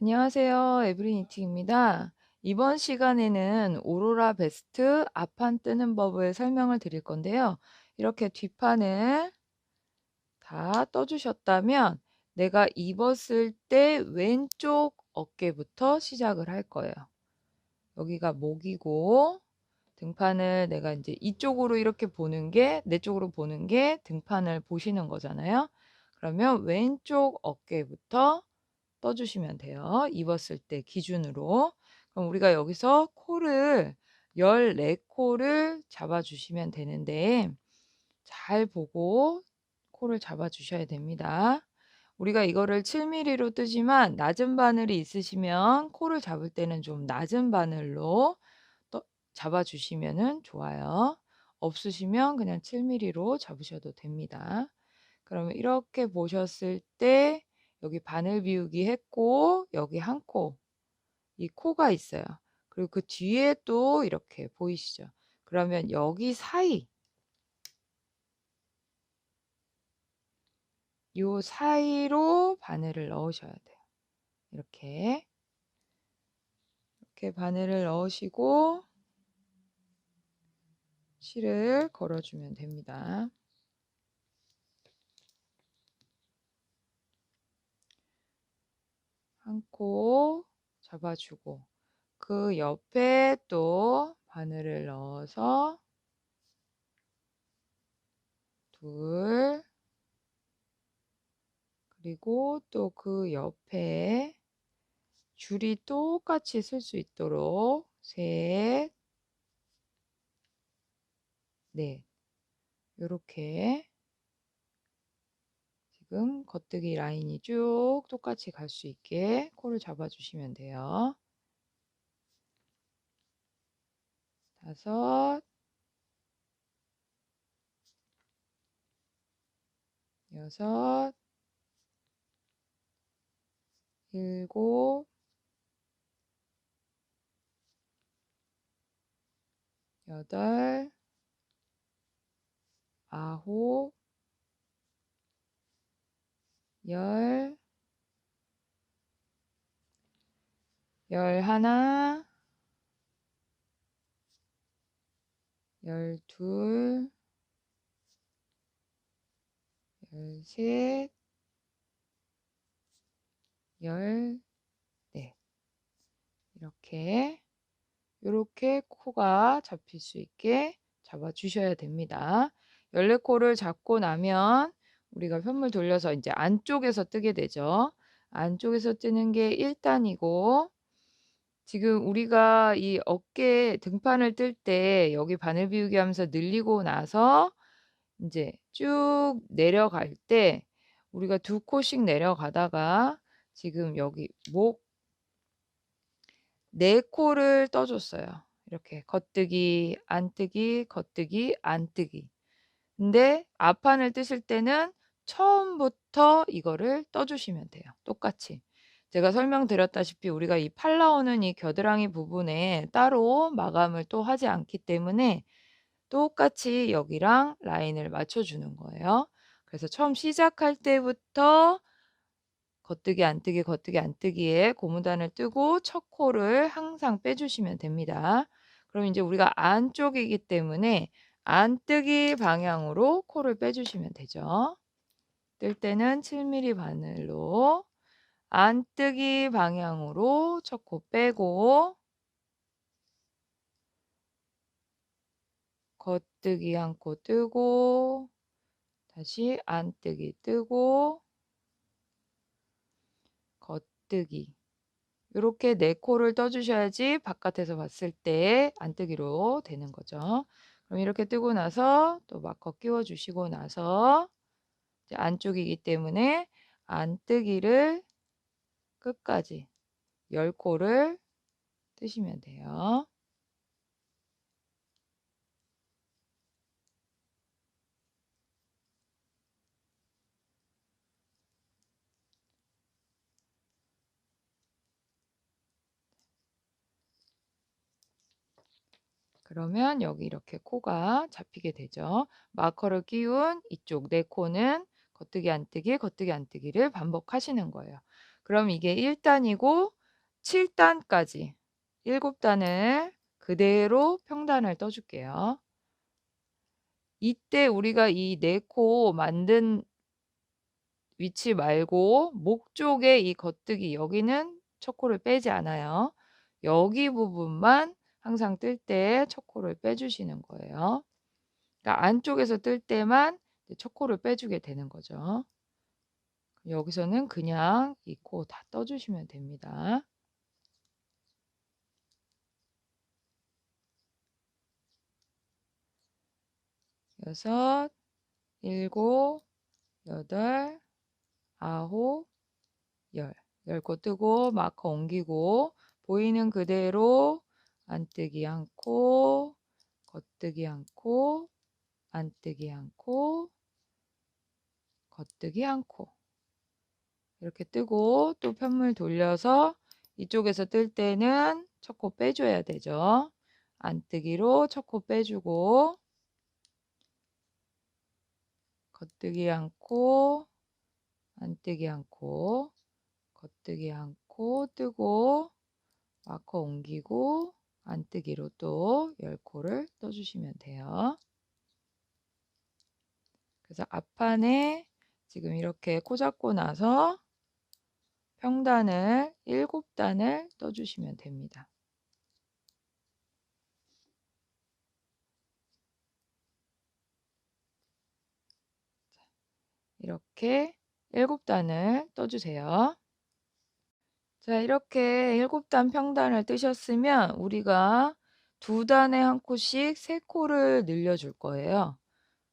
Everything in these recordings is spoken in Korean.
안녕하세요. 에브리니티입니다. 이번 시간에는 오로라 베스트 앞판 뜨는 법을 설명을 드릴 건데요. 이렇게 뒷판을 다 떠주셨다면 내가 입었을 때 왼쪽 어깨부터 시작을 할 거예요. 여기가 목이고 등판을 내가 이제 이쪽으로 이렇게 보는 게 내 쪽으로 보는 게 등판을 보시는 거잖아요. 그러면 왼쪽 어깨부터 떠주시면 돼요. 입었을 때 기준으로. 그럼 우리가 여기서 코를 14코를 잡아주시면 되는데 잘 보고 코를 잡아주셔야 됩니다. 우리가 이거를 7mm로 뜨지만 낮은 바늘이 있으시면 코를 잡을 때는 좀 낮은 바늘로 떠 잡아주시면 좋아요. 없으시면 그냥 7mm로 잡으셔도 됩니다. 그러면 이렇게 보셨을 때 여기 바늘 비우기 했고 여기 한 코, 이 코가 있어요. 그리고 그 뒤에 또 이렇게 보이시죠? 그러면 여기 사이 요 사이로 바늘을 넣으셔야 돼요. 이렇게 이렇게 바늘을 넣으시고 실을 걸어주면 됩니다. 한코 잡아주고 그 옆에 또 바늘을 넣어서 둘 그리고 또 그 옆에 줄이 똑같이 쓸 수 있도록 셋, 넷. 요렇게 지금 겉뜨기 라인이 쭉 똑같이 갈 수 있게 코를 잡아주시면 돼요. 다섯, 여섯, 일곱, 여덟, 아홉, 열, 열하나, 열둘, 열셋, 열넷 이렇게 이렇게 코가 잡힐 수 있게 잡아 주셔야 됩니다. 14코를 잡고 나면 우리가 편물 돌려서 이제 안쪽에서 뜨게 되죠. 안쪽에서 뜨는 게 1단이고 지금 우리가 이 어깨 등판을 뜰 때 여기 바늘 비우기 하면서 늘리고 나서 이제 쭉 내려갈 때 우리가 두 코씩 내려가다가 지금 여기 목 네 코를 떠줬어요. 이렇게 겉뜨기, 안뜨기, 겉뜨기, 안뜨기. 근데 앞판을 뜨실 때는 처음부터 이거를 떠주시면 돼요. 똑같이. 제가 설명드렸다시피 우리가 이 팔 나오는 이 겨드랑이 부분에 따로 마감을 또 하지 않기 때문에 똑같이 여기랑 라인을 맞춰주는 거예요. 그래서 처음 시작할 때부터 겉뜨기 안 뜨기 겉뜨기 안 뜨기에 고무단을 뜨고 첫 코를 항상 빼주시면 됩니다. 그럼 이제 우리가 안쪽이기 때문에 안 뜨기 방향으로 코를 빼주시면 되죠. 뜰 때는 7mm 바늘로 안뜨기 방향으로 첫 코 빼고 겉뜨기 한 코 뜨고 다시 안뜨기 뜨고 겉뜨기 이렇게 네 코를 떠주셔야지 바깥에서 봤을 때 안뜨기로 되는 거죠. 그럼 이렇게 뜨고 나서 또 마커 끼워 주시고 나서 안쪽이기 때문에 안뜨기를 끝까지 10코를 뜨시면 돼요. 그러면 여기 이렇게 코가 잡히게 되죠. 마커를 끼운 이쪽 네 코는 겉뜨기 안뜨기 겉뜨기 안뜨기를 반복하시는 거예요. 그럼 이게 1단이고 7단까지 7단을 그대로 평단을 떠 줄게요. 이때 우리가 이 네 코 만든 위치 말고 목 쪽에 이 겉뜨기 여기는 첫 코를 빼지 않아요. 여기 부분만 항상 뜰 때 첫 코를 빼주시는 거예요. 그러니까 안쪽에서 뜰 때만 첫 코를 빼주게 되는 거죠. 여기서는 그냥 이 코 다 떠주시면 됩니다. 여섯, 일곱, 여덟, 아홉, 열. 열 코 뜨고 마커 옮기고 보이는 그대로 안뜨기 않고 겉뜨기 않고 안뜨기 않고 겉뜨기 않고 이렇게 뜨고 또 편물 돌려서 이쪽에서 뜰 때는 첫 코 빼줘야 되죠. 안뜨기로 첫 코 빼주고 겉뜨기 않고 안뜨기 않고 겉뜨기 않고 뜨고 마커 옮기고 안뜨기로 또 10코를 떠주시면 돼요. 그래서 앞판에 지금 이렇게 코 잡고 나서 평단을 7단을 떠주시면 됩니다. 이렇게 7단을 떠주세요. 자, 이렇게 7단 평단을 뜨셨으면 우리가 두 단에 한 코씩 세 코를 늘려줄 거예요.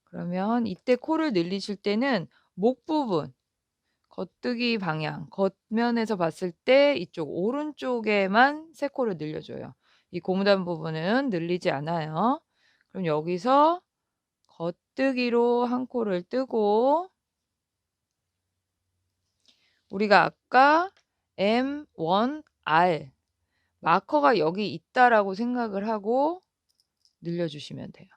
그러면 이때 코를 늘리실 때는 목 부분, 겉뜨기 방향, 겉면에서 봤을 때 이쪽 오른쪽에만 세 코를 늘려줘요. 이 고무단 부분은 늘리지 않아요. 그럼 여기서 겉뜨기로 한 코를 뜨고 우리가 아까 M1R 마커가 여기 있다라고 생각을 하고 늘려주시면 돼요.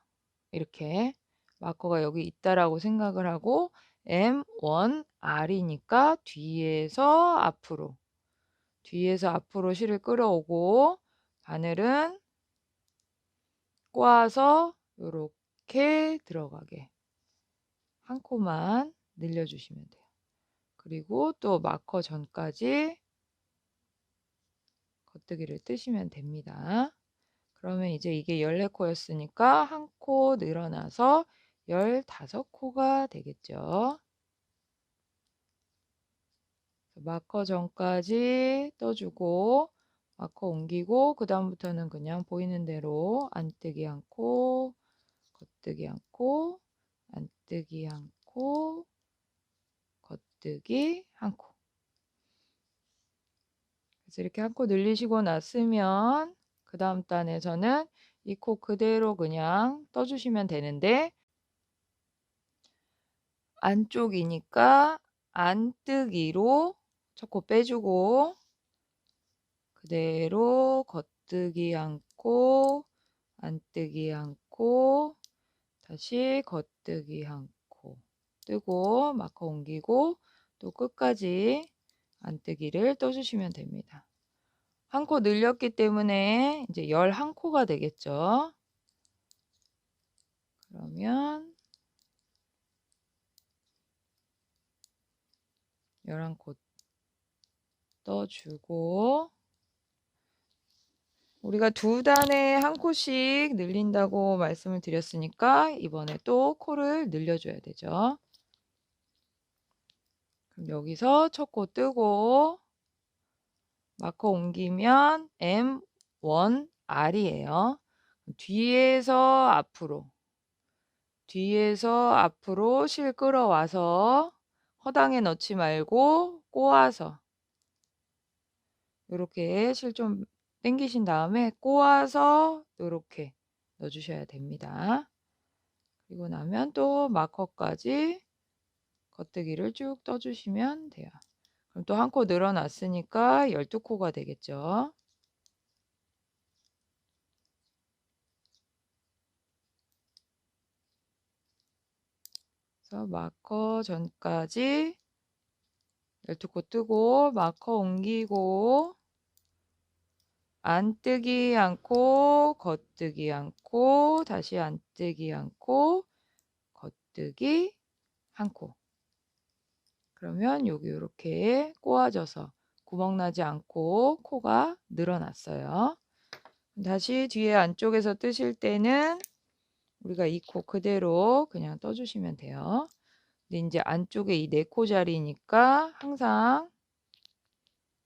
이렇게 마커가 여기 있다라고 생각을 하고 M1R이니까 뒤에서 앞으로 뒤에서 앞으로 실을 끌어오고 바늘은 꼬아서 이렇게 들어가게 한 코만 늘려주시면 돼요. 그리고 또 마커 전까지 겉뜨기를 뜨시면 됩니다. 그러면 이제 이게 14코였으니까 한 코 늘어나서 15코가 되겠죠. 마커 전까지 떠주고 마커 옮기고 그 다음부터는 그냥 보이는 대로 안뜨기 않고 겉뜨기 않고 안뜨기 않고 겉뜨기 한 코. 그래서 이렇게 한 코 늘리시고 났으면 그 다음 단에서는 이 코 그대로 그냥 떠주시면 되는데 안쪽이니까 안뜨기로 첫 코 빼주고 그대로 겉뜨기 않고 안뜨기 않고 다시 겉뜨기 않고 뜨고 마커 옮기고 또 끝까지 안뜨기를 떠주시면 됩니다. 한 코 늘렸기 때문에 이제 11코가 되겠죠. 그러면 11코 떠주고 우리가 두 단에 한 코씩 늘린다고 말씀을 드렸으니까 이번에 또 코를 늘려줘야 되죠. 그럼 여기서 첫 코 뜨고 마커 옮기면 M1R이에요. 뒤에서 앞으로 뒤에서 앞으로 실 끌어와서 허당에 넣지 말고 꼬아서 이렇게 실 좀 당기신 다음에 꼬아서 이렇게 넣어주셔야 됩니다. 그리고 나면 또 마커까지 겉뜨기를 쭉 떠주시면 돼요. 그럼 또 한 코 늘어났으니까 12코가 되겠죠. 그래서 마커 전까지 12코 뜨고 마커 옮기고 안 뜨기 않고 겉뜨기 않고 다시 안 뜨기 않고 겉뜨기 한코 그러면 여기 이렇게 꼬아져서 구멍 나지 않고 코가 늘어났어요. 다시 뒤에 안쪽에서 뜨실 때는 우리가 이 코 그대로 그냥 떠주시면 돼요. 근데 이제 안쪽에 이 네 코 자리니까 항상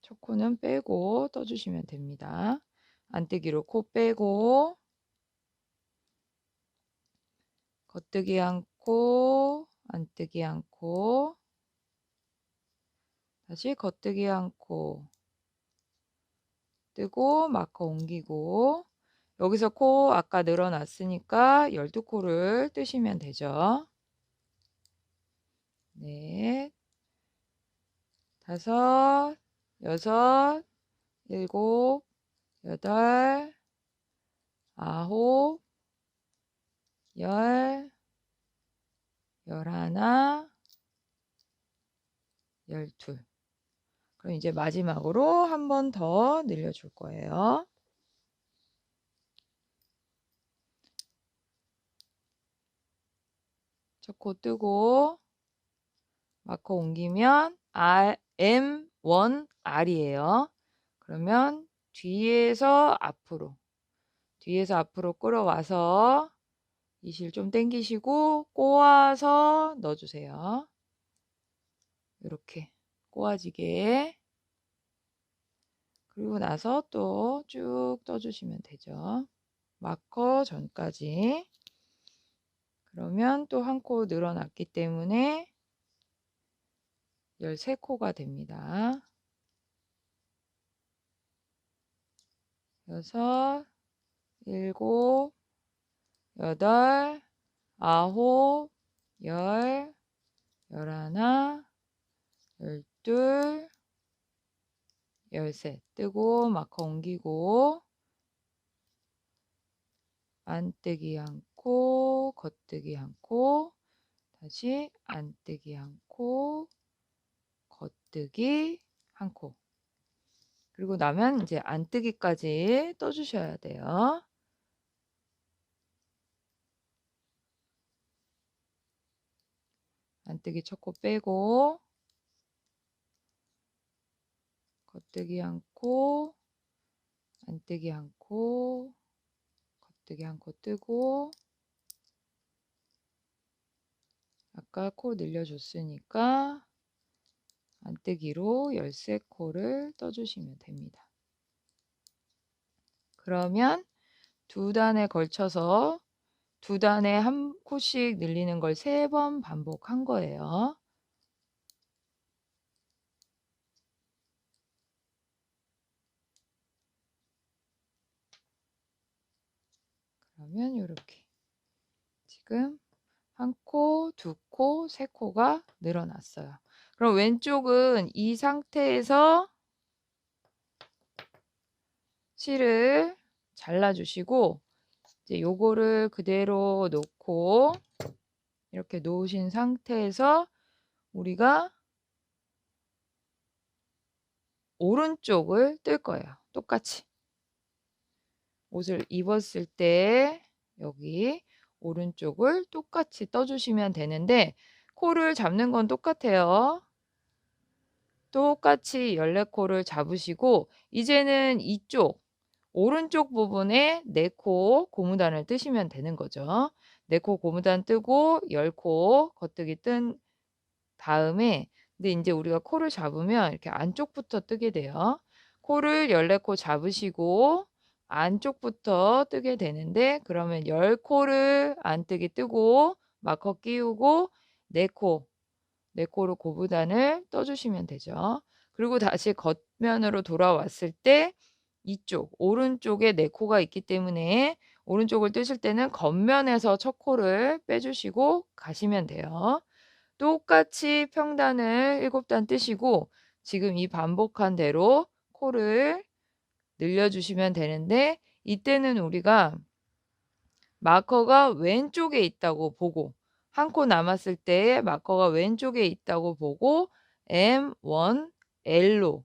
첫 코는 빼고 떠주시면 됩니다. 안뜨기로 코 빼고 겉뜨기 않고 안뜨기 않고 다시 겉뜨기 않고 뜨고 마커 옮기고 여기서 코 아까 늘어났으니까 12코를 뜨시면 되죠. 넷, 다섯, 여섯, 일곱, 여덟, 아홉, 열, 열하나, 열둘. 그럼 이제 마지막으로 한 번 더 늘려줄 거예요. 첫 코 뜨고 마커 옮기면 R, M1, R이에요. 그러면 뒤에서 앞으로 뒤에서 앞으로 끌어와서 이 실 좀 당기시고 꼬아서 넣어주세요. 이렇게 꼬아지게 그리고 나서 또 쭉 떠주시면 되죠. 마커 전까지 그러면 또 한 코 늘어났기 때문에 13코가 됩니다. 여섯, 일곱, 여덟, 아홉, 열, 열하나, 열둘, 열셋 뜨고 마커 옮기고 안뜨기 않고 겉뜨기 않고 다시 안뜨기 않고 겉뜨기 한 코. 그리고 나면 이제 안뜨기까지 떠주셔야 돼요. 안뜨기 첫 코 빼고 겉뜨기 않고 안뜨기 않고 겉뜨기 한코 뜨고 아까 코 늘려줬으니까 안뜨기로 13코를 떠주시면 됩니다. 그러면 두 단에 걸쳐서 두 단에 한 코씩 늘리는 걸 세 번 반복한 거예요. 그러면 이렇게 지금 한 코, 두 코, 세 코가 늘어났어요. 그럼 왼쪽은 이 상태에서 실을 잘라주시고 이제 요거를 그대로 놓고 이렇게 놓으신 상태에서 우리가 오른쪽을 뜰 거예요. 똑같이. 옷을 입었을 때 여기 오른쪽을 똑같이 떠주시면 되는데 코를 잡는 건 똑같아요. 똑같이 14코를 잡으시고 이제는 이쪽 오른쪽 부분에 4코 고무단을 뜨시면 되는 거죠. 4코 고무단 뜨고 10코 겉뜨기 뜬 다음에 근데 이제 우리가 코를 잡으면 이렇게 안쪽부터 뜨게 돼요. 코를 14코 잡으시고 안쪽부터 뜨게 되는데 그러면 10코를 안뜨기 뜨고 마커 끼우고 4코 4코로 고무단을 떠주시면 되죠. 그리고 다시 겉면으로 돌아왔을 때 이쪽 오른쪽에 4코가 있기 때문에 오른쪽을 뜨실 때는 겉면에서 첫 코를 빼주시고 가시면 돼요. 똑같이 평단을 7단 뜨시고 지금 이 반복한 대로 코를 늘려주시면 되는데 이때는 우리가 마커가 왼쪽에 있다고 보고 한 코 남았을 때 마커가 왼쪽에 있다고 보고 M1, L로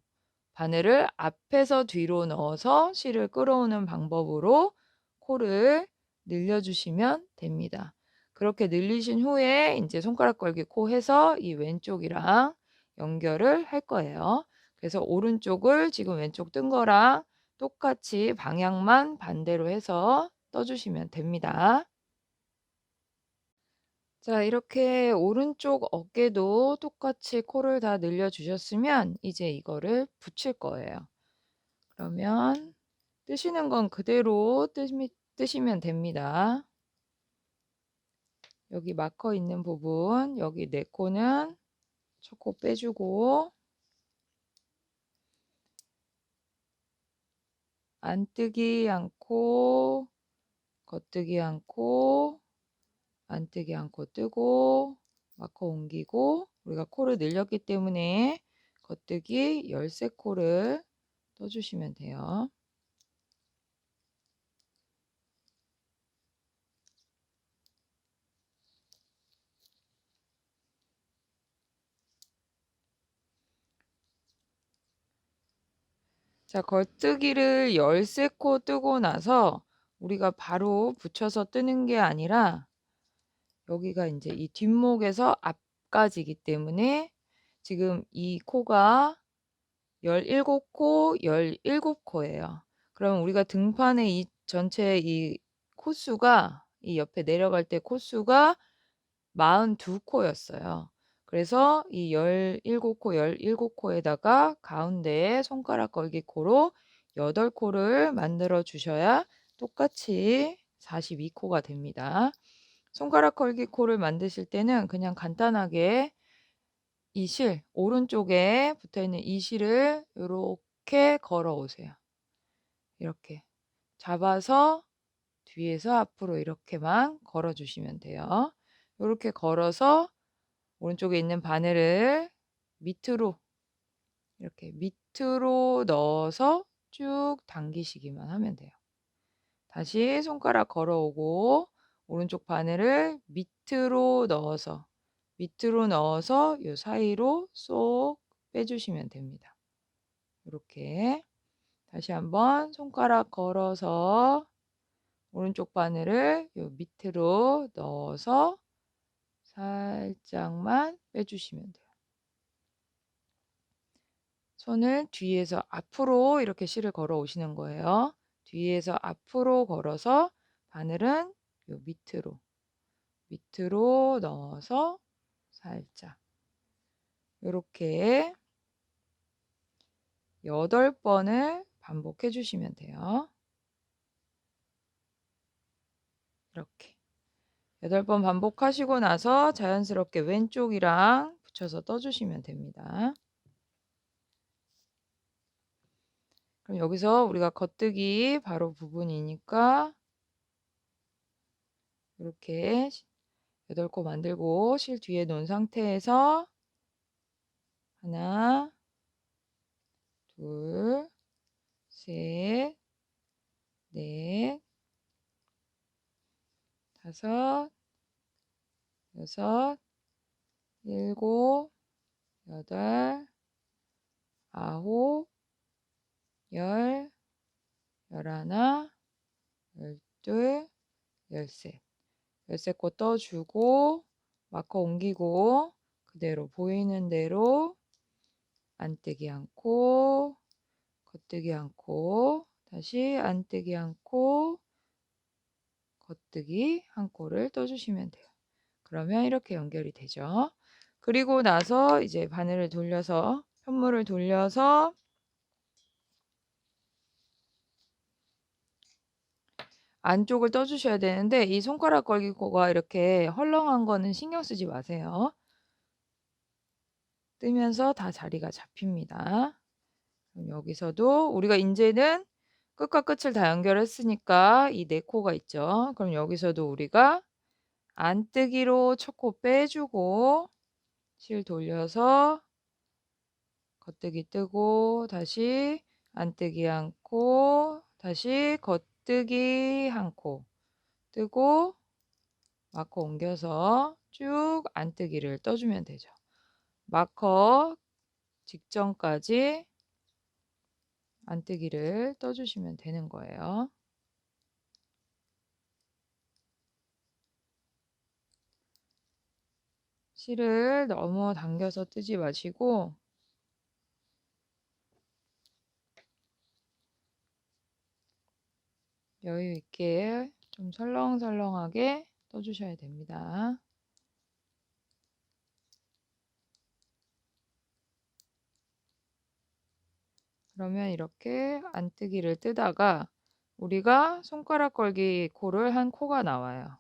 바늘을 앞에서 뒤로 넣어서 실을 끌어오는 방법으로 코를 늘려주시면 됩니다. 그렇게 늘리신 후에 이제 손가락 걸기 코 해서 이 왼쪽이랑 연결을 할 거예요. 그래서 오른쪽을 지금 왼쪽 뜬 거랑 똑같이 방향만 반대로 해서 떠주시면 됩니다. 자, 이렇게 오른쪽 어깨도 똑같이 코를 다 늘려주셨으면 이제 이거를 붙일 거예요. 그러면 뜨시는 건 그대로 뜨시, 뜨시면 됩니다. 여기 마커 있는 부분, 여기 네 코는 첫 코 빼주고 안 뜨기 않고 겉뜨기 않고 안 뜨기 않고 뜨고 마커 옮기고 우리가 코를 늘렸기 때문에 겉뜨기 13코를 떠주시면 돼요. 자, 겉뜨기를 13코 뜨고 나서 우리가 바로 붙여서 뜨는 게 아니라 여기가 이제 이 뒷목에서 앞까지이기 때문에 지금 이 코가 17코, 17코예요. 그럼 우리가 등판의 이 전체 이 코수가 이 옆에 내려갈 때 코수가 42코였어요. 그래서 이 17 코, 17 코에다가 가운데에 손가락 걸기 코로 8 코를 만들어 주셔야 똑같이 42 코가 됩니다. 손가락 걸기 코를 만드실 때는 그냥 간단하게 이 실, 오른쪽에 붙어 있는 이 실을 이렇게 걸어 오세요. 이렇게 잡아서 뒤에서 앞으로 이렇게만 걸어 주시면 돼요. 이렇게 걸어서 오른쪽에 있는 바늘을 밑으로 이렇게 밑으로 넣어서 쭉 당기시기만 하면 돼요. 다시 손가락 걸어오고 오른쪽 바늘을 밑으로 넣어서 밑으로 넣어서 이 사이로 쏙 빼주시면 됩니다. 이렇게 다시 한번 손가락 걸어서 오른쪽 바늘을 요 밑으로 넣어서 살짝만 빼주시면 돼요. 손을 뒤에서 앞으로 이렇게 실을 걸어 오시는 거예요. 뒤에서 앞으로 걸어서 바늘은 요 밑으로 밑으로 넣어서 살짝 이렇게 8번을 반복해 주시면 돼요. 이렇게 8번 반복하시고 나서 자연스럽게 왼쪽이랑 붙여서 떠주시면 됩니다. 그럼 여기서 우리가 겉뜨기 바로 부분이니까 이렇게 8코 만들고 실 뒤에 놓은 상태에서 하나, 둘, 셋, 넷, 다섯, 여섯, 일곱, 여덟, 아홉, 열, 열하나, 열둘, 열셋. 열쇠꽃 떠주고 마커 옮기고 그대로 보이는 대로 안 뜨기 않고 겉뜨기 않고 다시 안 뜨기 않고 겉뜨기 한 코를 떠주시면 돼요. 그러면 이렇게 연결이 되죠. 그리고 나서 이제 바늘을 돌려서 편물을 돌려서 안쪽을 떠주셔야 되는데 이 손가락 걸기코가 이렇게 헐렁한 거는 신경 쓰지 마세요. 뜨면서 다 자리가 잡힙니다. 여기서도 우리가 이제는 끝과 끝을 다 연결했으니까 이 네 코가 있죠. 그럼 여기서도 우리가 안 뜨기로 첫코 빼주고 실 돌려서 겉뜨기 뜨고 다시 안 뜨기 않고 다시 겉 뜨기 한코 뜨고 마커 옮겨서 쭉 안 뜨기를 떠주면 되죠. 마커 직전까지 안 뜨기를 떠주시면 되는 거예요. 실을 너무 당겨서 뜨지 마시고 여유 있게 좀 설렁설렁하게 떠주셔야 됩니다. 그러면 이렇게 안뜨기를 뜨다가 우리가 손가락 걸기 코를 한 코가 나와요.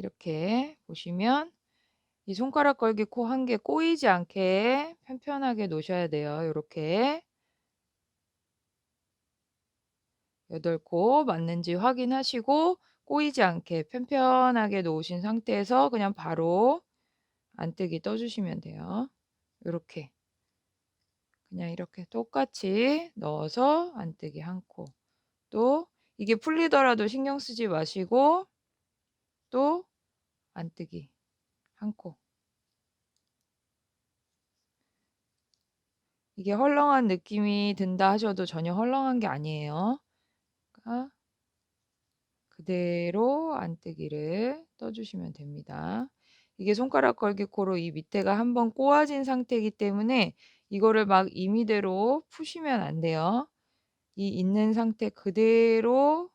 이렇게 보시면 이 손가락 걸기 코 한 개 꼬이지 않게 편편하게 놓으셔야 돼요. 이렇게 여덟 코 맞는지 확인하시고 꼬이지 않게 편편하게 놓으신 상태에서 그냥 바로 안뜨기 떠주시면 돼요. 이렇게 그냥 이렇게 똑같이 넣어서 안뜨기 한 코. 또 이게 풀리더라도 신경 쓰지 마시고 또 안뜨기 한 코. 이게 헐렁한 느낌이 든다 하셔도 전혀 헐렁한 게 아니에요. 그러니까 그대로 안뜨기를 떠주시면 됩니다. 이게 손가락 걸기 코로 이 밑에가 한번 꼬아진 상태이기 때문에 이거를 막 임의대로 푸시면 안 돼요. 이 있는 상태 그대로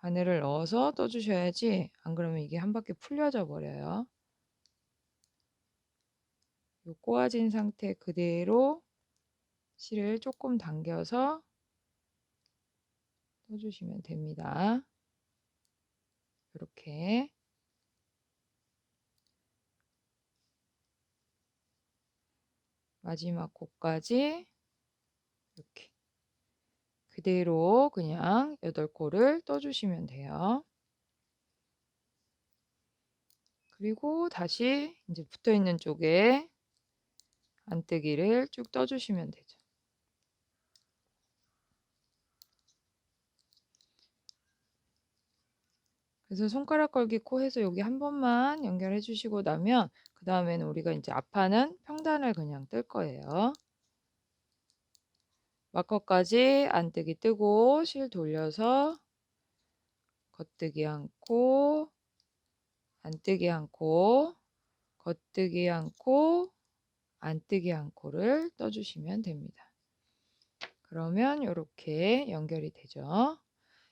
바늘을 넣어서 떠주셔야지 안 그러면 이게 한 바퀴 풀려져 버려요. 요 꼬아진 상태 그대로 실을 조금 당겨서 떠주시면 됩니다. 이렇게 마지막 코까지 이렇게 그대로 그냥 8코를 떠주시면 돼요. 그리고 다시 이제 붙어 있는 쪽에 안뜨기를 쭉 떠주시면 되죠. 그래서 손가락 걸기 코 해서 여기 한 번만 연결해 주시고 나면 그 다음에는 우리가 이제 앞판은 평단을 그냥 뜰 거예요. 마커까지 안뜨기 뜨고 실 돌려서 겉뜨기 않고 안뜨기 않고 겉뜨기 않고 안뜨기 않고를 떠주시면 됩니다. 그러면 이렇게 연결이 되죠.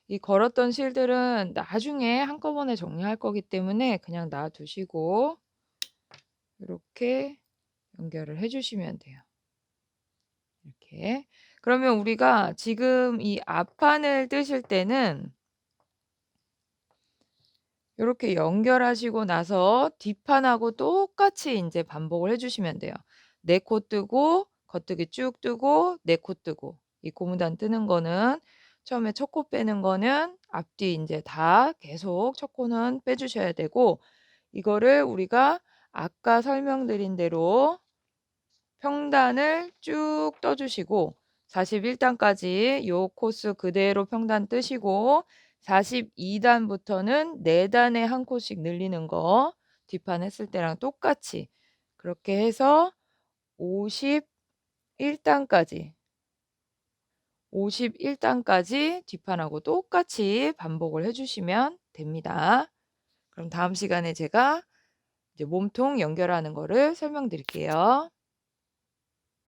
이 걸었던 실들은 나중에 한꺼번에 정리할 거기 때문에 그냥 놔두시고 이렇게 연결을 해주시면 돼요. 이렇게. 그러면 우리가 지금 이 앞판을 뜨실 때는 이렇게 연결하시고 나서 뒷판하고 똑같이 이제 반복을 해 주시면 돼요. 네 코 뜨고 겉뜨기 쭉 뜨고 네 코 뜨고 이 고무단 뜨는 거는 처음에 첫 코 빼는 거는 앞뒤 이제 다 계속 첫 코는 빼 주셔야 되고 이거를 우리가 아까 설명드린 대로 평단을 쭉 떠 주시고 41단까지 요 코스 그대로 평단 뜨시고 42단부터는 4단에 한 코씩 늘리는 거 뒷판 했을 때랑 똑같이 그렇게 해서 51단까지 51단까지 뒷판하고 똑같이 반복을 해주시면 됩니다. 그럼 다음 시간에 제가 몸통 연결하는 거를 설명드릴게요.